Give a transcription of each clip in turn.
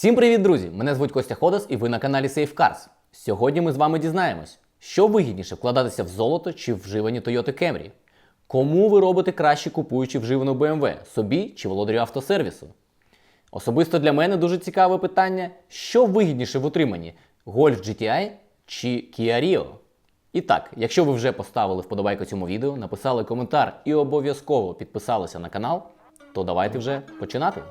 Всім привіт, друзі! Мене звуть Костя Ходос і ви на каналі Safe Cars. Сьогодні ми з вами дізнаємось, що вигідніше вкладатися в золото чи вживані Toyota Camry. Кому ви робите краще купуючи вживану BMW, собі чи володарю автосервісу? Особисто для мене дуже цікаве питання: що вигідніше в утриманні Golf GTI чи Kia Rio? І так, якщо ви вже поставили вподобайку цьому відео, написали коментар і обов'язково підписалися на канал, то давайте вже починати.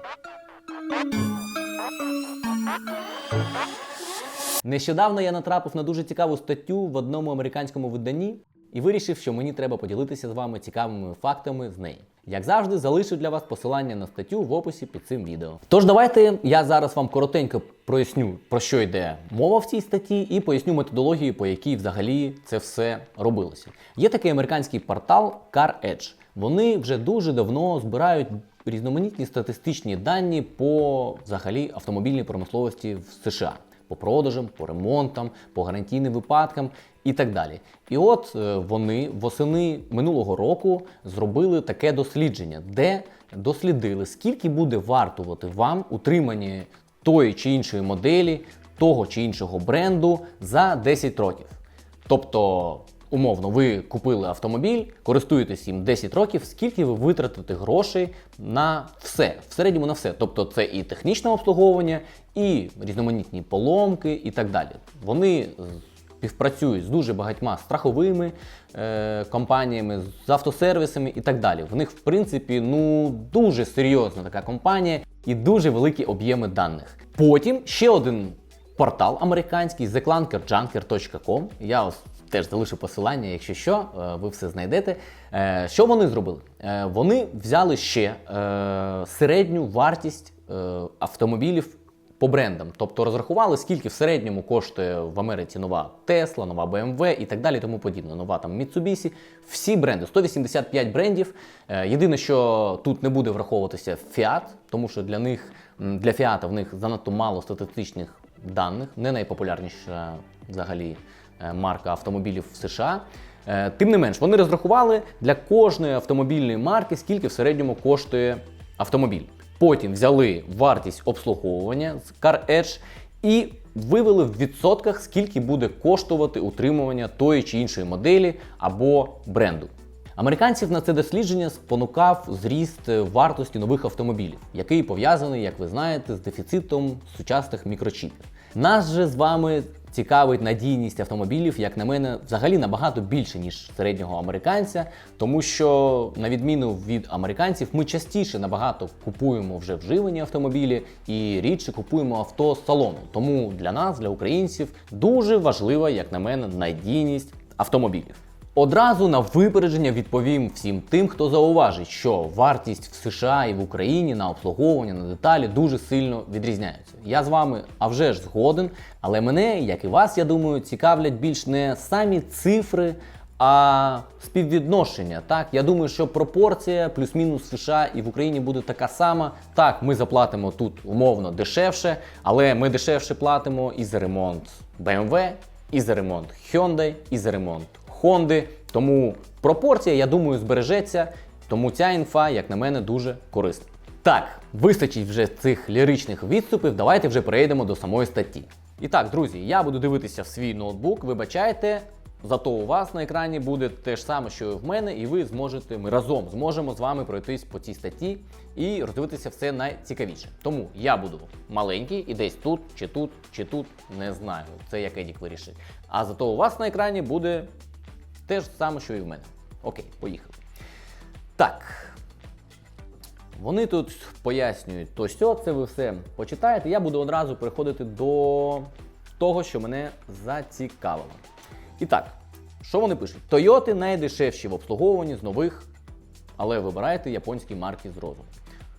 Нещодавно я натрапив на дуже цікаву статтю в одному американському виданні і вирішив, що мені треба поділитися з вами цікавими фактами з неї. Як завжди, залишу для вас посилання на статтю в описі під цим відео. Тож давайте я зараз вам коротенько проясню, про що йде мова в цій статті, і поясню методологію, по якій взагалі це все робилося. Є такий американський портал CarEdge. Вони вже дуже давно збирають різноманітні статистичні дані по взагалі автомобільній промисловості в США по продажам, по ремонтам, по гарантійним випадкам і так далі. І от е, вони восени минулого року зробили таке дослідження, де дослідили, скільки буде вартувати вам утримання тої чи іншої моделі, того чи іншого бренду за 10 років. Тобто, умовно, ви купили автомобіль, користуєтесь їм 10 років, скільки ви витратите грошей на все, в середньому на все. Тобто це і технічне обслуговування, і різноманітні поломки, і так далі. Вони співпрацюють з дуже багатьма страховими е, компаніями, з автосервісами і так далі. В них, в принципі, ну дуже серйозна така компанія і дуже великі об'єми даних. Потім ще один портал американський theclankerjunker.com. Я ось теж залишу посилання, якщо що, е, ви все знайдете. Е, Що вони зробили? Е, Вони взяли ще середню вартість автомобілів по брендам, тобто розрахували, скільки в середньому коштує в Америці нова Tesla, нова BMW і так далі, тому подібне. Нова там Mitsubishi. Всі бренди, 185 брендів. Єдине, що тут не буде враховуватися Fiat, тому що для них для Fiat в них занадто мало статистичних даних, не найпопулярніша взагалі марка автомобілів в США. Е, Тим не менш, вони розрахували для кожної автомобільної марки, скільки в середньому коштує автомобіль. Потім взяли вартість обслуговування з CarEdge і вивели в відсотках, скільки буде коштувати утримування тої чи іншої моделі або бренду. Американців на це дослідження спонукав зріст вартості нових автомобілів, який пов'язаний, як ви знаєте, з дефіцитом сучасних мікрочіпів. Нас же з вами цікавить надійність автомобілів, як на мене, взагалі набагато більше, ніж середнього американця, тому що, на відміну від американців, ми частіше набагато купуємо вже вживані автомобілі і рідше купуємо авто з салону. Тому для нас, для українців, дуже важлива, як на мене, надійність автомобілів. Одразу на випередження відповім всім тим, хто зауважить, що вартість в США і в Україні на обслуговування на деталі дуже сильно відрізняються. Я з вами а вже ж згоден, але мене, як і вас, я думаю, цікавлять більш не самі цифри, а співвідношення. Так, я думаю, що пропорція плюс-мінус США і в Україні буде така сама. Так, ми заплатимо тут умовно дешевше, але ми дешевше платимо і за ремонт BMW, і за ремонт Hyundai, і за ремонт Honda. Тому пропорція, я думаю, збережеться. Тому ця інфа, як на мене, дуже корисна. Так, вистачить вже цих ліричних відступів. Давайте вже перейдемо до самої статті. І так, друзі, я буду дивитися в свій ноутбук. Вибачайте, зато у вас на екрані буде те ж саме, що і в мене, і ви зможете, ми разом зможемо з вами пройтись по цій статті і роздивитися все найцікавіше. Тому я буду маленький і десь тут, чи тут, чи тут, не знаю. Це як Едік вирішить. А зато у вас на екрані буде те ж саме, що і в мене. Окей, поїхали. Так. Вони тут пояснюють то сьо, це ви все почитаєте. Я буду одразу переходити до того, що мене зацікавило. І так, що вони пишуть? Тойоти найдешевші в обслуговуванні з нових, але вибирайте японські марки з розуму.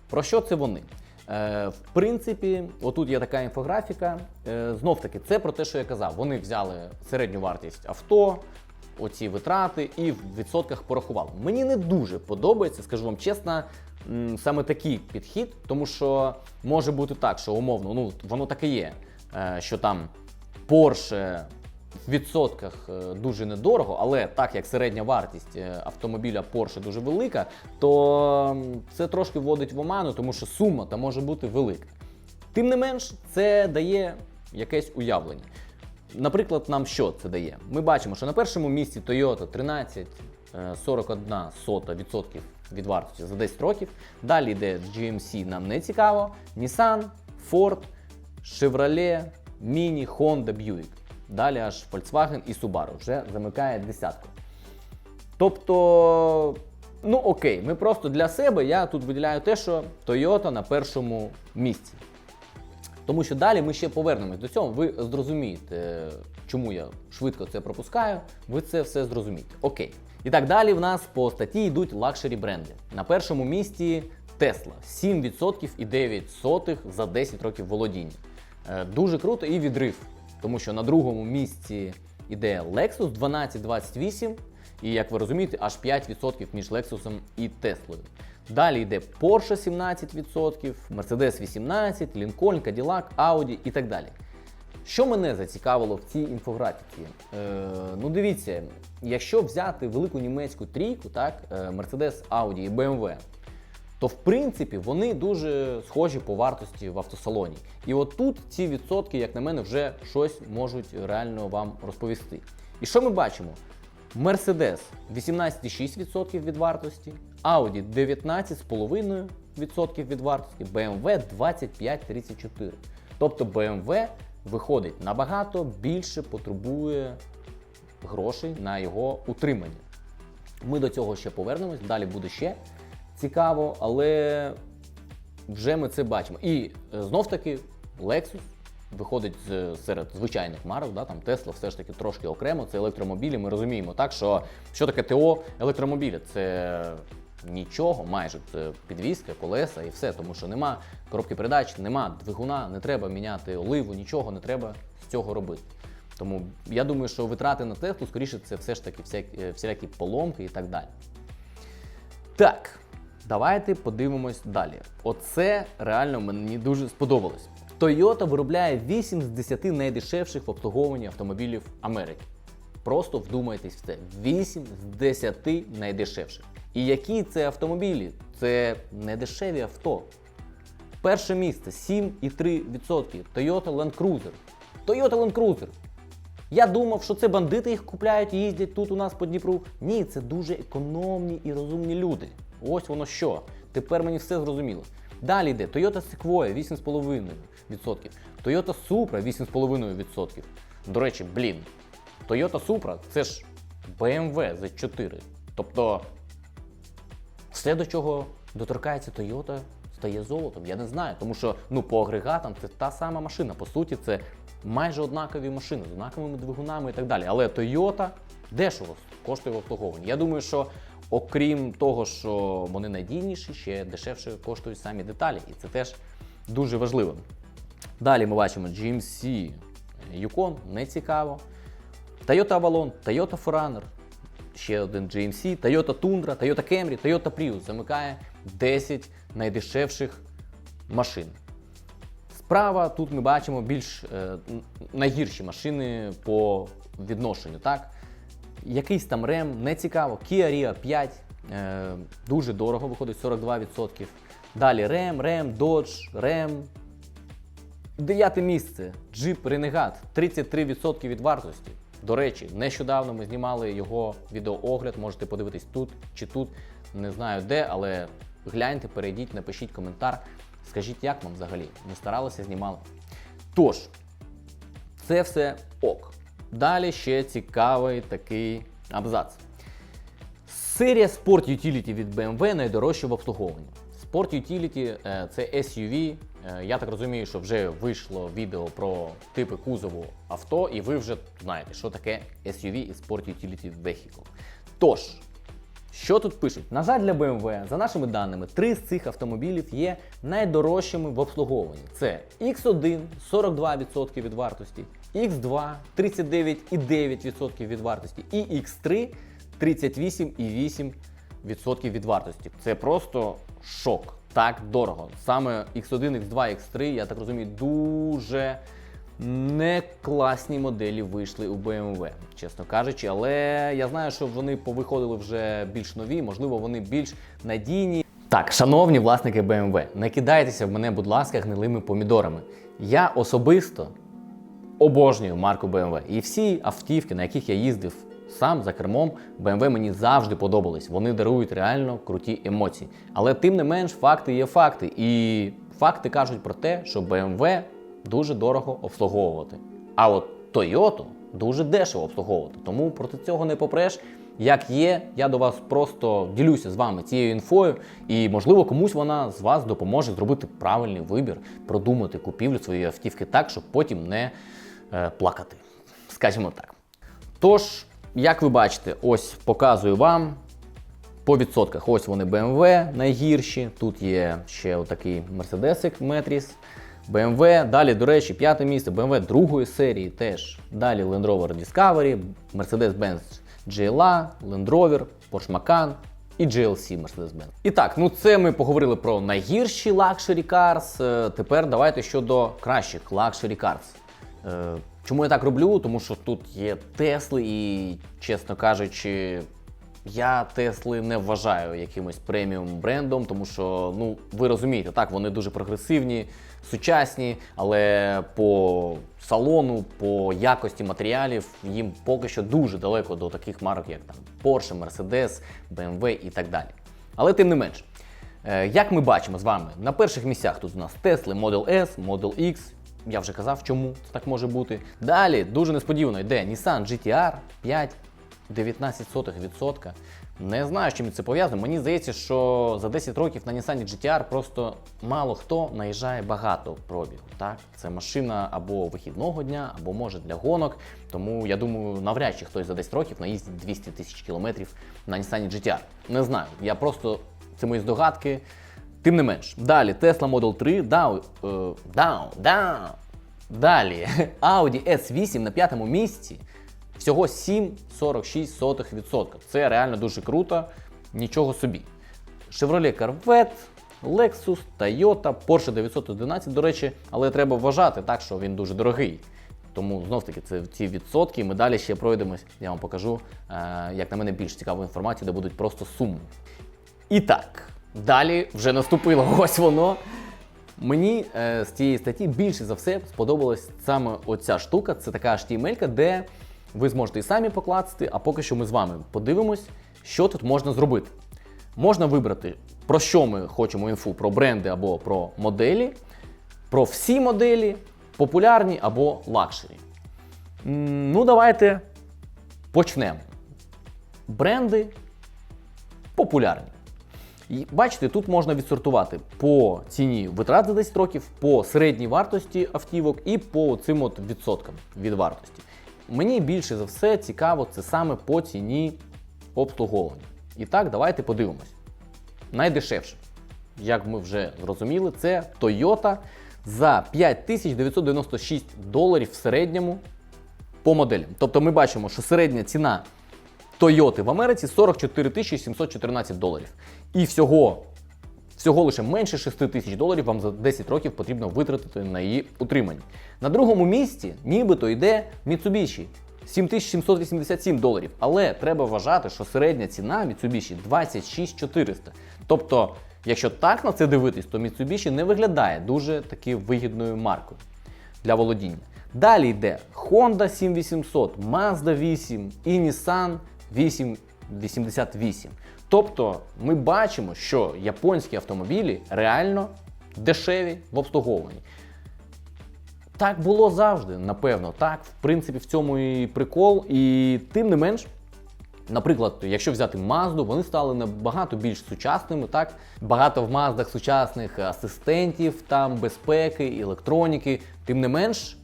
Про що це вони? Е, в принципі, отут є така інфографіка. Е, знов таки, це про те, що я казав. Вони взяли середню вартість авто, оці витрати і в відсотках порахували. Мені не дуже подобається, скажу вам чесно, саме такий підхід, тому що може бути так, що умовно, ну воно так і є, е, що там Porsche в відсотках е, дуже недорого, але так як середня вартість е, автомобіля Porsche дуже велика, то це трошки вводить в оману, тому що сума там може бути велика. Тим не менш, це дає якесь уявлення. Наприклад, нам що це дає? Ми бачимо, що на першому місці Toyota 13 е, 41 сота відсотків від вартості за 10 років. Далі йде GMC, нам не цікаво. Nissan, Ford, Chevrolet, Mini, Honda, Buick. Далі аж Volkswagen і Subaru вже замикає десятку. Тобто, ну окей, ми просто для себе я тут виділяю те, що Toyota на першому місці. Тому що далі ми ще повернемось до цього. Ви зрозумієте, чому я швидко це пропускаю. Ви це все зрозумієте. Окей. І так далі в нас по статті йдуть лакшері бренди. На першому місці Tesla 7% і 9% за 10 років володіння. Е, Дуже круто і відрив. Тому що на другому місці іде Lexus 1228, і як ви розумієте, аж 5% між Lexus і Теслою. Далі йде Porsche 17%, Mercedes 18%, Lincoln, Cadillac, Audi і так далі. Що мене зацікавило в цій інфографіці? Е, ну дивіться, якщо взяти велику німецьку трійку, так, е, Mercedes, Audi і BMW, то в принципі вони дуже схожі по вартості в автосалоні. І от тут ці відсотки, як на мене, вже щось можуть реально вам розповісти. І що ми бачимо? Mercedes 18,6% від вартості, Audi 19,5% від вартості, BMW 25,34%. Тобто BMW виходить набагато більше потребує грошей на його утримання. Ми до цього ще повернемось, далі буде ще цікаво, але вже ми це бачимо. І е, знов таки Lexus виходить серед звичайних марок, да, там Tesla все ж таки трошки окремо, це електромобілі. Ми розуміємо так, що що таке ТО електромобіля? Це нічого, майже це підвізка, колеса і все, тому що нема коробки передач, нема двигуна, не треба міняти оливу, нічого не треба з цього робити. Тому я думаю, що витрати на Теслу, скоріше, це все ж таки всякі, е, всілякі поломки і так далі. Так, давайте подивимось далі. Оце реально мені дуже сподобалось. Toyota виробляє 8 з 10 найдешевших в обслуговуванні автомобілів Америки. Просто вдумайтесь в це. 8 з 10 найдешевших. І які це автомобілі? Це не дешеві авто. Перше місце 7,3%. Toyota Land Cruiser. Toyota Land Cruiser. Я думав, що це бандити їх купляють і їздять тут у нас по Дніпру. Ні, це дуже економні і розумні люди. Ось воно що. Тепер мені все зрозуміло. Далі йде Toyota Sequoia 8,5%. Toyota Supra 8,5%. До речі, блін. Toyota Supra це ж BMW Z4. Тобто все, до чого доторкається Toyota, стає золотом. Я не знаю, тому що ну по агрегатам це та сама машина. По суті, це майже однакові машини з однаковими двигунами і так далі. Але Toyota дешево коштує в обслуговуванні. Я думаю, що окрім того, що вони надійніші, ще дешевше коштують самі деталі, і це теж дуже важливо. Далі ми бачимо GMC Yukon, не цікаво. Toyota Avalon, Toyota 4Runner, ще один GMC, Toyota Tundra, Toyota Camry, Toyota Prius замикає 10 найдешевших машин. Справа тут ми бачимо більш е, найгірші машини по відношенню. Так? Якийсь там Ram, не цікаво. Kia Rio 5, е, дуже дорого, виходить 42%. Далі Ram, Ram, Dodge, Ram. Дев'яте місце. Jeep Renegade, 33% від вартості. До речі, нещодавно ми знімали його відеоогляд, можете подивитись тут чи тут, не знаю де, але гляньте, перейдіть, напишіть коментар, скажіть, як вам взагалі. Ми старалися, знімали. Тож, це все ок. Далі ще цікавий такий абзац. Серія Sport Utility від BMW найдорожча в обслуговуванні. Sport Utility е, це SUV. Е, Я так розумію, що вже вийшло відео про типи кузову авто, і ви вже знаєте, що таке SUV і Sport Utility Vehicle. Тож, що тут пишуть? На жаль, для BMW, за нашими даними, три з цих автомобілів є найдорожчими в обслуговуванні. Це X1 42% від вартості, X2 39,9% від вартості і X3 38,8% від вартості. Це просто шок. Так дорого. Саме X1, X2, X3, я так розумію, дуже не класні моделі вийшли у BMW, чесно кажучи. Але я знаю, що вони повиходили вже більш нові, можливо, вони більш надійні. Так, шановні власники BMW, не кидайтеся в мене, будь ласка, гнилими помідорами. Я особисто обожнюю марку BMW. І всі автівки, на яких я їздив сам за кермом, BMW мені завжди подобались. Вони дарують реально круті емоції. Але тим не менш, факти є факти. І факти кажуть про те, що BMW дуже дорого обслуговувати. А от Toyota дуже дешево обслуговувати. Тому проти цього не попреш. Як є, я до вас просто ділюся з вами цією інфою, і можливо комусь вона з вас допоможе зробити правильний вибір, продумати купівлю своєї автівки так, щоб потім не е, плакати. Скажімо так. Тож, як ви бачите, ось показую вам по відсотках. Ось вони BMW найгірші. Тут є ще отакий Mercedes Metris. BMW, далі, до речі, п'яте місце, BMW другої серії теж. Далі Land Rover Discovery, Mercedes-Benz GLA, Land Rover, Porsche Macan і GLC Mercedes-Benz. І так, ну це ми поговорили про найгірші Luxury Cars. Е, Тепер давайте щодо кращих Luxury Cars. Чому я так роблю? Тому що тут є Тесли, і, чесно кажучи, я Тесли не вважаю якимось преміум брендом, тому що, ну, ви розумієте, так, вони дуже прогресивні, сучасні, але по салону, по якості матеріалів їм поки що дуже далеко до таких марок, як там Porsche, Mercedes, BMW і так далі. Але тим не менш, е, як ми бачимо з вами, на перших місцях тут у нас Tesla Model S, Model X. Я вже казав, чому це так може бути. Далі дуже несподівано йде Nissan GTR 5 19%. Не знаю, з чим це пов'язано. Мені здається, що за 10 років на Nissan GTR просто мало хто наїжджає багато пробігу. Так? Це машина або вихідного дня, або може для гонок. Тому я думаю, навряд чи хтось за 10 років наїздить 200 тисяч кілометрів на Nissan GTR. Не знаю. Я просто це мої здогадки. Тим не менш, далі Tesla Model 3, Dow, е, Dow, Dow. Далі Audi S8 на п'ятому місці. Всього 7,46%. Це реально дуже круто, нічого собі. Chevrolet Corvette, Lexus, Toyota, Porsche 911, до речі, але треба вважати так, що він дуже дорогий. Тому знов таки це ці відсотки. Ми далі ще пройдемось. Я вам покажу, е, як на мене, більш цікаву інформацію, де будуть просто суми. І так, далі вже наступило ось воно. Мені е, з цієї статті більше за все сподобалась саме оця штука. Це така HTML, де ви зможете і самі покласти, а поки що ми з вами подивимось, що тут можна зробити. Можна вибрати, про що ми хочемо інфу, про бренди або про моделі, про всі моделі, популярні або лакшері. Ну, давайте почнемо. Бренди популярні. І бачите, тут можна відсортувати по ціні витрат за 10 років, по середній вартості автівок і по цим от відсоткам від вартості. Мені більше за все цікаво це саме по ціні обслуговування. І так, давайте подивимось. Найдешевше, як ми вже зрозуміли, це Toyota за 5996 доларів в середньому по моделям. Тобто ми бачимо, що середня ціна Toyota в Америці 44 714 доларів. І всього, всього лише менше 6 тисяч доларів вам за 10 років потрібно витратити на її утримання. На другому місці нібито йде Mitsubishi 7787 доларів. Але треба вважати, що середня ціна Mitsubishi 26400. Тобто, якщо так на це дивитись, то Mitsubishi не виглядає дуже таки вигідною маркою для володіння. Далі йде Honda 7800, Mazda 8 і Nissan 888. Тобто ми бачимо, що японські автомобілі реально дешеві в обслуговуванні. Так було завжди, напевно. Так, в принципі, в цьому і прикол. І тим не менш, Наприклад, якщо взяти Mazda, вони стали набагато більш сучасними. Так багато в Маздах сучасних асистентів, там безпеки, електроніки. Тим не менш,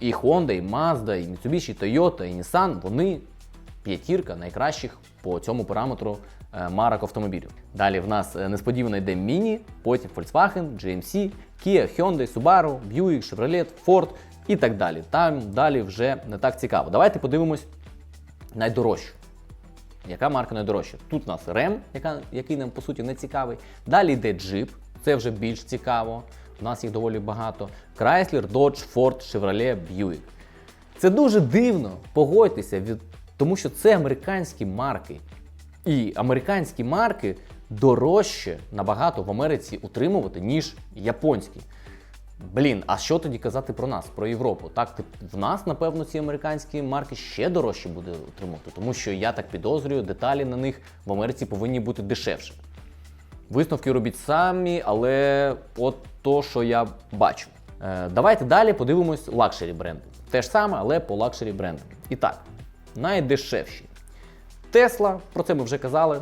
і Honda, і Mazda, і Mitsubishi, і Toyota, і Nissan, вони п'ятірка найкращих по цьому параметру е, марок автомобілів. Далі в нас е, несподівано йде Mini, потім Volkswagen, GMC, Kia, Hyundai, Subaru, Buick, Chevrolet, Ford і так далі. Там далі вже не так цікаво. Давайте подивимось найдорожчу. Яка марка найдорожча? Тут у нас яка, який нам по суті не цікавий. Далі йде Jeep, це вже більш цікаво. У нас їх доволі багато. Chrysler, Dodge, Ford, Chevrolet, Buick. Це дуже дивно, погодьтеся, від... тому що це американські марки. І американські марки дорожче набагато в Америці утримувати, ніж японські. Блін, а що тоді казати про нас, про Європу? Так, в нас, напевно, ці американські марки ще дорожче буде утримувати, тому що я так підозрюю, деталі на них в Америці повинні бути дешевше. Висновки робіть самі, але от то, що я бачу. Е, давайте далі подивимось лакшері бренди. Те ж саме, але по лакшері брендам. І так, найдешевші. Tesla, про це ми вже казали.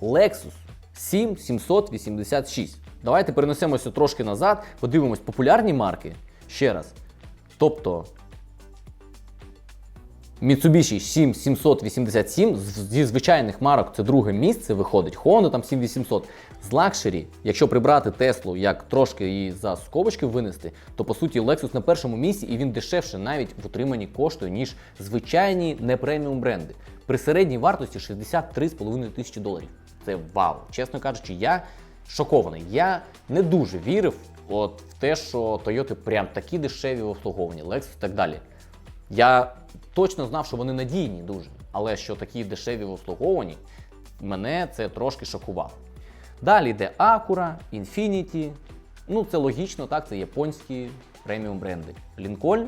Lexus 7786. Давайте перенесемося трошки назад, подивимось популярні марки ще раз. Тобто Mitsubishi 7787 зі звичайних марок це друге місце виходить. Honda там 7800. З лакшері, якщо прибрати Теслу, як трошки її за скобочки винести, то по суті Lexus на першому місці і він дешевше навіть в утриманні коштує, ніж звичайні не преміум бренди. При середній вартості 63,5 тисячі доларів. Це вау. Чесно кажучи, я шокований. Я не дуже вірив от в те, що Toyota прям такі дешеві в обслуговуванні, Lexus і так далі. Я точно знав, що вони надійні дуже, але що такі дешеві в обслуговуванні, мене це трошки шокувало. Далі йде Acura, Infiniti. Ну, це логічно, так, це японські преміум бренди. Lincoln,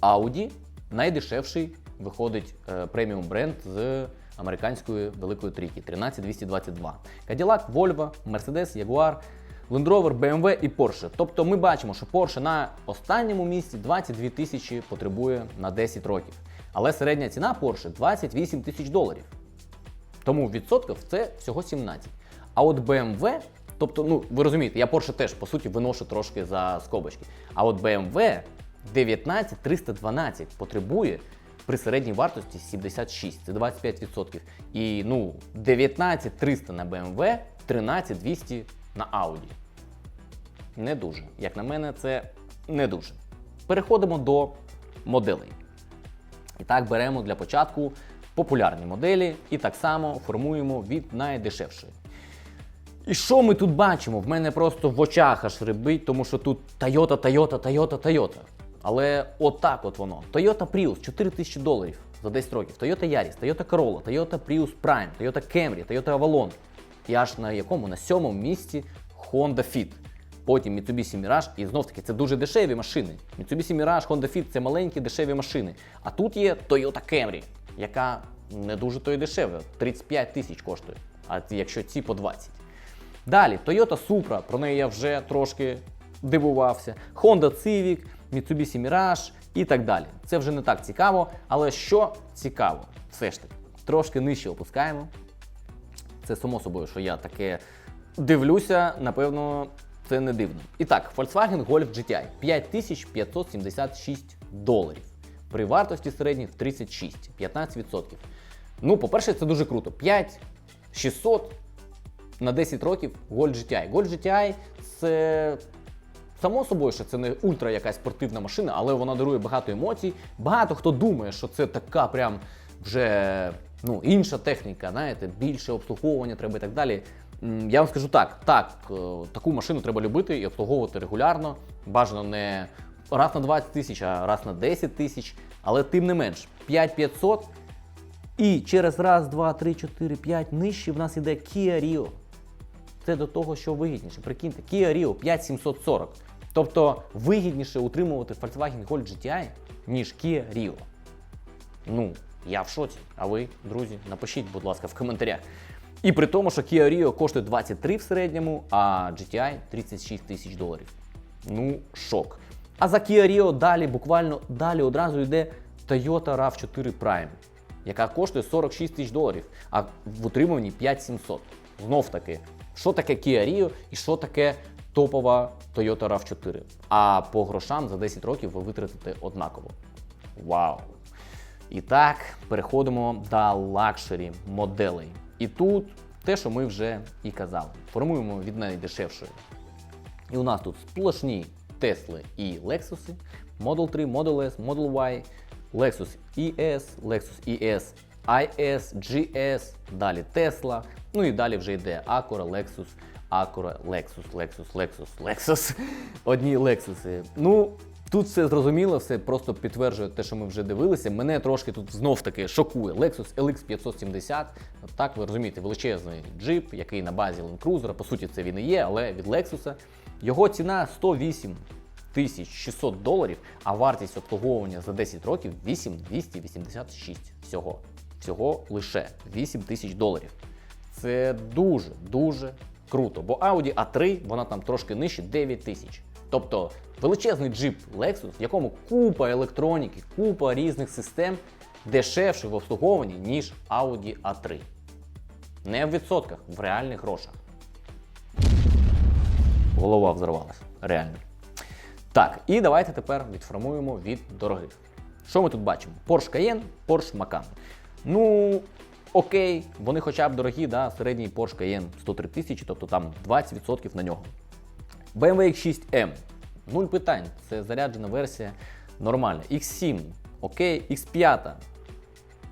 Audi найдешевший виходить е, преміум бренд з американської великої трійки 13222. Cadillac, Volvo, Mercedes, Jaguar, Land Rover, BMW і Porsche. Тобто ми бачимо, що Porsche на останньому місці 22 тисячі потребує на 10 років. Але середня ціна Porsche 28 тисяч доларів. Тому в відсотках це всього 17. А от BMW, тобто, ну ви розумієте, я Porsche теж по суті виношу трошки за скобочки. А от BMW 19312 потребує при середній вартості 76, це 25%. І ну 19300 на BMW, 13200 на Audi. Не дуже. Як на мене, це не дуже. Переходимо до моделей. І так беремо для початку популярні моделі і так само формуємо від найдешевшої. І що ми тут бачимо? В мене просто в очах аж рибить, тому що тут Toyota, Toyota, Toyota, Toyota. Але отак от воно. Toyota Prius 4 тисячі доларів за 10 років. Toyota Yaris, Toyota Corolla, Toyota Prius Prime, Toyota Camry, Toyota Avalon. І аж на якому? На сьомому місці Honda Fit. Потім Mitsubishi Mirage, і знов таки це дуже дешеві машини. Mitsubishi Mirage, Honda Fit це маленькі дешеві машини. А тут є Toyota Camry, яка не дуже то й дешева, 35 тисяч коштує. А якщо ці по 20. Далі Toyota Supra, про неї я вже трошки дивувався. Honda Civic, Mitsubishi Mirage і так далі. Це вже не так цікаво, але що цікаво, все ж таки, трошки нижче опускаємо. Це само собою, що я таке дивлюся, напевно, це не дивно. І так, Volkswagen Golf GTI 5576 доларів. При вартості середніх 36, 15%. Ну, по-перше, це дуже круто. 5600 на 10 років Golf GTI. Golf GTI це само собою, що це не ультра якась спортивна машина, але вона дарує багато емоцій. Багато хто думає, що це така прям вже ну, інша техніка, знаєте, більше обслуговування треба і так далі. Я вам скажу так: так, е, таку машину треба любити і обслуговувати регулярно. Бажано не раз на 20 тисяч, а раз на 10 тисяч. Але тим не менш, 5500 і через раз, два, три, чотири, п'ять нижче в нас іде Kia Rio. Це до того, що вигідніше. Прикиньте, Kia Rio 5740. Тобто вигідніше утримувати Volkswagen Golf GTI, ніж Kia Rio. Ну, я в шоці. А ви, друзі, напишіть, будь ласка, в коментарях. І при тому, що Kia Rio коштує 23 в середньому, а GTI 36 тисяч доларів. Ну, шок. А за Kia Rio далі, буквально далі одразу йде Toyota RAV4 Prime, яка коштує 46 тисяч доларів, а в утримуванні 5700. Знов таки, що таке Kia Rio і що таке топова Toyota RAV4. А по грошам за 10 років ви витратите однаково. Вау! І так, переходимо до лакшері моделей. І тут те, що ми вже і казали. Формуємо від найдешевшої. І у нас тут сплошні Тесли і Lexus, Model 3, Model S, Model Y, Lexus ES, Lexus ES, IS, GS, далі Tesla. Ну і далі вже йде Acura, Lexus, Acura, Lexus, Lexus, Lexus, Lexus. Одні Lexus. Ну, Тут все зрозуміло, все просто підтверджує те, що ми вже дивилися. Мене трошки тут знов таки шокує Lexus LX 570. Так, ви розумієте, величезний джип, який на базі Land Cruiser. По суті, це він і є, але від Lexus. Його ціна 108 тисяч 600 доларів, а вартість обслуговування за 10 років 8286 всього. Всього лише 8 тисяч доларів. Це дуже дуже круто. Бо Audi A3 вона там трошки нижче 9 тисяч. Тобто величезний джип Lexus, в якому купа електроніки, купа різних систем дешевше в обслуговуванні, ніж Audi A3. Не в відсотках, в реальних грошах. Голова взорвалася. Реально. Так, і давайте тепер відформуємо від дорогих. Що ми тут бачимо? Porsche Cayenne, Porsche Macan. Ну, окей, вони хоча б дорогі, да, середній Porsche Cayenne 103 тисячі, тобто там 20% на нього. BMW X6M. Нуль питань. Це заряджена версія нормальна. X7, окей, X5.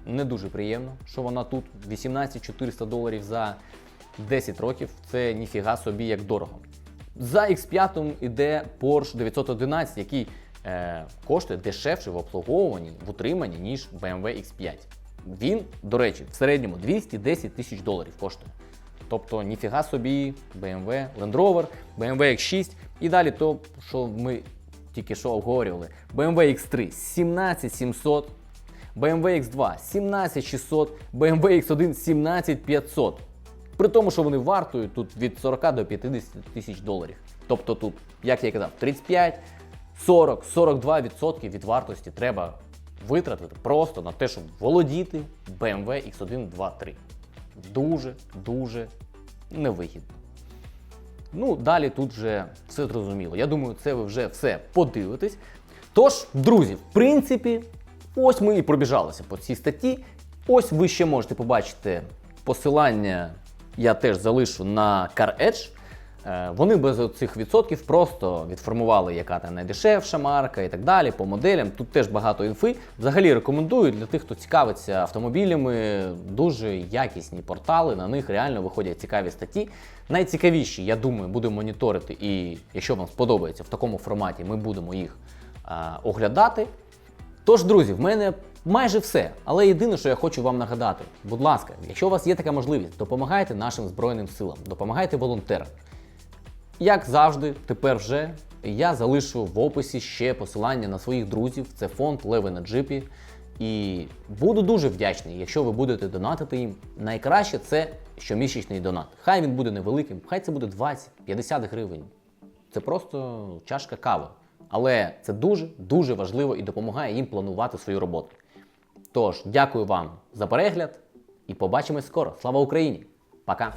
Не дуже приємно, що вона тут 18 400 доларів за 10 років. Це ніфіга собі як дорого. За X5 іде Porsche 911, який е, коштує дешевше в обслуговуванні, в утриманні, ніж BMW X5. Він, до речі, в середньому 210 тисяч доларів коштує. Тобто ніфіга собі BMW Land Rover, BMW X6 і далі то, що ми тільки що обговорювали. BMW X3 17700, BMW X2 17600, BMW X1 17500. При тому, що вони вартують тут від 40 до 50 тисяч доларів. Тобто тут, як я казав, 35, 40, 42% від вартості треба витратити просто на те, щоб володіти BMW X1 2 3. Дуже, дуже невигідно. Ну, далі тут вже все зрозуміло. Я думаю, це ви вже все подивитесь. Тож, друзі, в принципі, ось ми і пробіжалися по цій статті. Ось ви ще можете побачити посилання, я теж залишу на CarEdge. Е, Вони без цих відсотків просто відформували, яка там найдешевша марка і так далі, по моделям. Тут теж багато інфи. Взагалі рекомендую для тих, хто цікавиться автомобілями, дуже якісні портали. На них реально виходять цікаві статті. Найцікавіші, я думаю, будемо моніторити. І якщо вам сподобається в такому форматі, ми будемо їх е, оглядати. Тож, друзі, в мене майже все. Але єдине, що я хочу вам нагадати, будь ласка, якщо у вас є така можливість, допомагайте нашим Збройним силам, допомагайте волонтерам. Як завжди, тепер вже я залишу в описі ще посилання на своїх друзів. Це фонд Леви на джипі. І буду дуже вдячний, якщо ви будете донатити їм. Найкраще це щомісячний донат. Хай він буде невеликим, хай це буде 20-50 гривень. Це просто чашка кави. Але це дуже дуже важливо і допомагає їм планувати свою роботу. Тож, дякую вам за перегляд і побачимось скоро. Слава Україні! Пока!